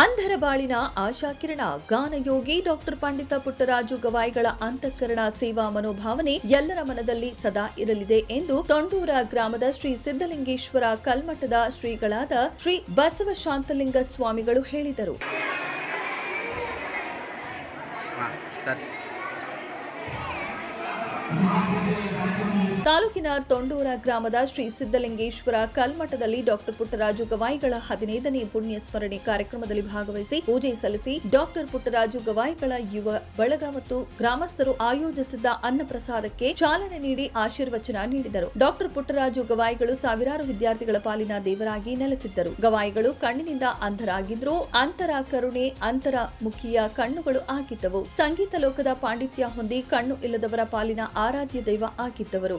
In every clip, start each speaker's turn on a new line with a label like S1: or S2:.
S1: ಅಂಧರ ಬಾಳಿನ ಆಶಾಕಿರಣ, ಗಾನಯೋಗಿ ಡಾಕ್ಟರ್ ಪಂಡಿತ ಪುಟ್ಟರಾಜು ಗವಾಯಿಗಳ ಅಂತಃಕರಣ ಸೇವಾ ಮನೋಭಾವನೆ ಎಲ್ಲರ ಮನದಲ್ಲಿ ಸದಾ ಇರಲಿದೆ ಎಂದು ತೊಂಡೂರ ಗ್ರಾಮದ ಶ್ರೀ ಸಿದ್ದಲಿಂಗೇಶ್ವರ ಕಲ್ಮಠದ ಶ್ರೀಗಳಾದ ಶ್ರೀ ಬಸವ ಶಾಂತಲಿಂಗ ಸ್ವಾಮಿಗಳು ಹೇಳಿದರು. ತಾಲೂಕಿನ ತೊಂಡೂರ ಗ್ರಾಮದ ಶ್ರೀ ಸಿದ್ದಲಿಂಗೇಶ್ವರ ಕಲ್ಮಠದಲ್ಲಿ ಡಾಕ್ಟರ್ ಪುಟ್ಟರಾಜು ಗವಾಯಿಗಳ ಹದಿನೈದನೇ ಪುಣ್ಯ ಸ್ಮರಣೆ ಕಾರ್ಯಕ್ರಮದಲ್ಲಿ ಭಾಗವಹಿಸಿ ಪೂಜೆ ಸಲ್ಲಿಸಿ ಡಾಕ್ಟರ್ ಪುಟ್ಟರಾಜು ಗವಾಯಿಗಳ ಯುವ ಬಳಗ ಮತ್ತು ಗ್ರಾಮಸ್ಥರು ಆಯೋಜಿಸಿದ್ದ ಅನ್ನ ಪ್ರಸಾದಕ್ಕೆ ಚಾಲನೆ ನೀಡಿ ಆಶೀರ್ವಚನ ನೀಡಿದರು. ಡಾಕ್ಟರ್ ಪುಟ್ಟರಾಜು ಗವಾಯಿಗಳು ಸಾವಿರಾರು ವಿದ್ಯಾರ್ಥಿಗಳ ಪಾಲಿನ ದೇವರಾಗಿ ನೆಲೆಸಿದ್ದರು. ಗವಾಯಿಗಳು ಕಣ್ಣಿನಿಂದ ಅಂಧರಾಗಿದ್ರು ಅಂತರ ಕರುಣೆ ಅಂತರ ಮುಖಿಯ ಕಣ್ಣುಗಳು ಆಗಿದ್ದವು ಸಂಗೀತ ಲೋಕದ ಪಾಂಡಿತ್ಯ ಹೊಂದಿ ಕಣ್ಣು ಇಲ್ಲದವರ ಪಾಲಿನ ಆರಾಧ್ಯ ದೈವ ಆಗಿದ್ದವರು.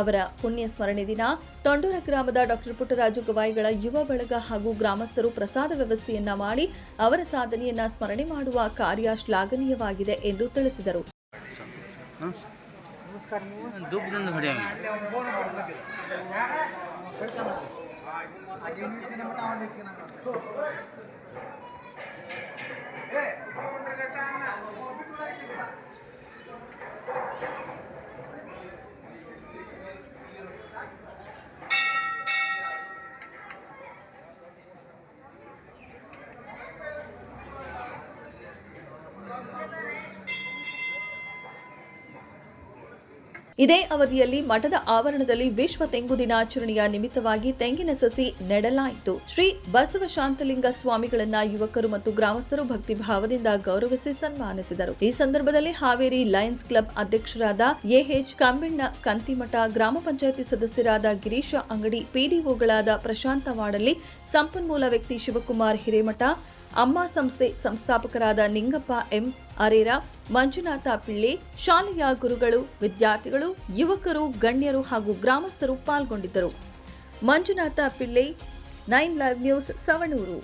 S1: ಅವರ ಪುಣ್ಯ ಸ್ಮರಣೆ ದಿನ ತೊಂಡೂರ ಗ್ರಾಮದ ಡಾಕ್ಟರ್ ಪುಟ್ಟರಾಜು ಗವಾಯಿಗಳ ಯುವ ಬಳಗ ಹಾಗೂ ಗ್ರಾಮಸ್ಥರು ಪ್ರಸಾದ ವ್ಯವಸ್ಥೆಯನ್ನ ಮಾಡಿ ಅವರ ಸಾಧನೆಯನ್ನ ಸ್ಮರಣೆ ಮಾಡುವ ಕಾರ್ಯ ಶ್ಲಾಘನೀಯವಾಗಿದೆ ಎಂದು ತಿಳಿಸಿದರು. ಇದೇ ಅವಧಿಯಲ್ಲಿ ಮಠದ ಆವರಣದಲ್ಲಿ ವಿಶ್ವ ತೆಂಗು ದಿನಾಚರಣೆಯ ನಿಮಿತ್ತವಾಗಿ ತೆಂಗಿನ ಸಸಿ ನೆಡಲಾಯಿತು. ಶ್ರೀ ಬಸವ ಶಾಂತಲಿಂಗ ಸ್ವಾಮಿಗಳನ್ನ ಯುವಕರು ಮತ್ತು ಗ್ರಾಮಸ್ಥರು ಭಕ್ತಿ ಭಾವದಿಂದ ಗೌರವಿಸಿ ಸನ್ಮಾನಿಸಿದರು. ಈ ಸಂದರ್ಭದಲ್ಲಿ ಹಾವೇರಿ ಲಯನ್ಸ್ ಕ್ಲಬ್ ಅಧ್ಯಕ್ಷರಾದ ಎಹೆಚ್ ಕಂಬಿಣ್ಣ ಕಂತಿಮಠ ಗ್ರಾಮ ಪಂಚಾಯಿತಿ ಸದಸ್ಯರಾದ ಗಿರೀಶ ಅಂಗಡಿ, ಪಿಡಿಒಗಳಾದ ಪ್ರಶಾಂತ ವಾಡಲಿ, ಸಂಪನ್ಮೂಲ ವ್ಯಕ್ತಿ ಶಿವಕುಮಾರ್ ಹಿರೇಮಠ ಅಮ್ಮ ಸಂಸ್ಥೆ ಸಂಸ್ಥಾಪಕರಾದ ನಿಂಗಪ್ಪ ಎಂ ಅರೇರ, ಮಂಜುನಾಥ ಪಿಳ್ಳೆ, ಶಾಲೆಯ ಗುರುಗಳು, ವಿದ್ಯಾರ್ಥಿಗಳು, ಯುವಕರು, ಗಣ್ಯರು ಹಾಗೂ ಗ್ರಾಮಸ್ಥರು ಪಾಲ್ಗೊಂಡಿದ್ದರು. Manjunath Pille, nine live news, Savanur.